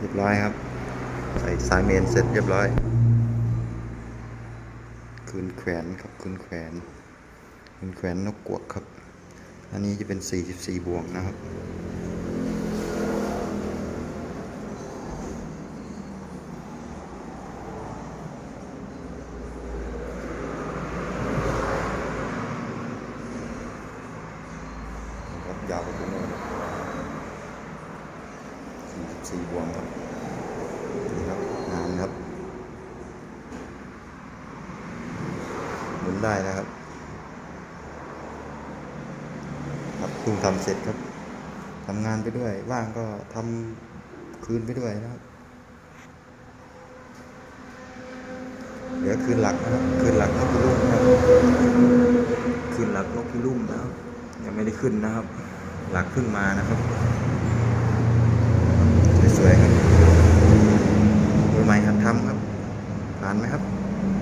เรียบร้อยครับ ใส่สายเมนเสร็จเรียบร้อยคืนแขวนครับคืนแขวนคืนแขวนนกกวกครับ อันนี้จะเป็น 44 บวงนะครับครับยาวไปถึงโน่บวงครับนี่ครับงานครับหมุนได้นะครับ ครับเพิ่งทำเสร็จครับทำงานไปด้วย ว่างก็ทำคืนไปด้วยนะครับ เหลือคืนหลักนะครับ คืนหลักนกพิรุ่มนะครับคืนหลักนกพิรุ่มนะครับยังไม่ได้ขึ้นนะครับ หลักเพิ่งมานะครับ สวยๆครับมือใหม่หัดทำครับ ผ่านไหมครับ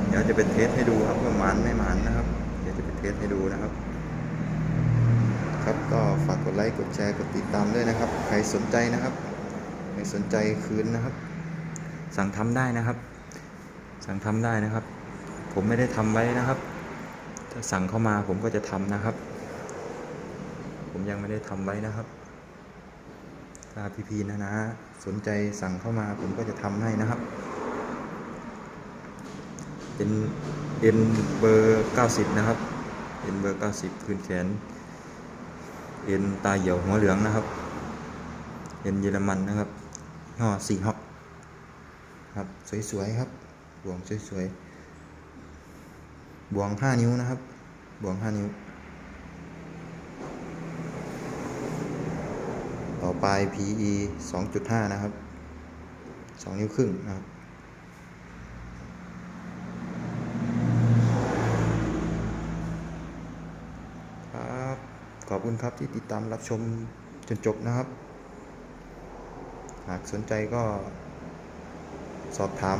เดี๋ยวจะเป็นเทสให้ดูครับว่าหมานไม่หมานนะครับ เดี๋ยวจะเป็นเทสให้ดูนะครับ ครับก็ฝากกดไลค์กดแชร์กดติดตามด้วยนะครับ ใครสนใจนะครับใครสนใจคืนนะครับ สั่งทำได้นะครับ สั่งทำได้นะครับ ผมไม่ได้ทำไว้นะครับ ถ้าสั่งเข้ามาผมก็จะทำนะครับ ผมยังไม่ได้ทำไว้นะครับถ้าพี่ๆนะนะสนใจสั่งเข้ามาผมก็จะทำให้นะครับ เป็นเอ็นเบอร์90นะครับเอ็นเบอร์90คืนแขนเอ็นตาเหี่ยวหัวเหลืองนะครับเอ็นเยอรมันนะครับห่อสี่ฮอกครับสวยๆครับบวงสวยๆบวง5นิ้วนะครับบวง5นิ้ว ต่อไป PE 2.5 นะครับ 2 นิ้วครึ่งนะครับ ข อบคุณครับที่ติดตามรับชมจนจบนะครับ หากสนใจก็สอบถาม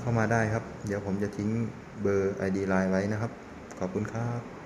เข้ามาได้ครับ เดี๋ยวผมจะทิ้งเบอร์ ID ไลน์ไว้นะครับ ขอบคุณครับ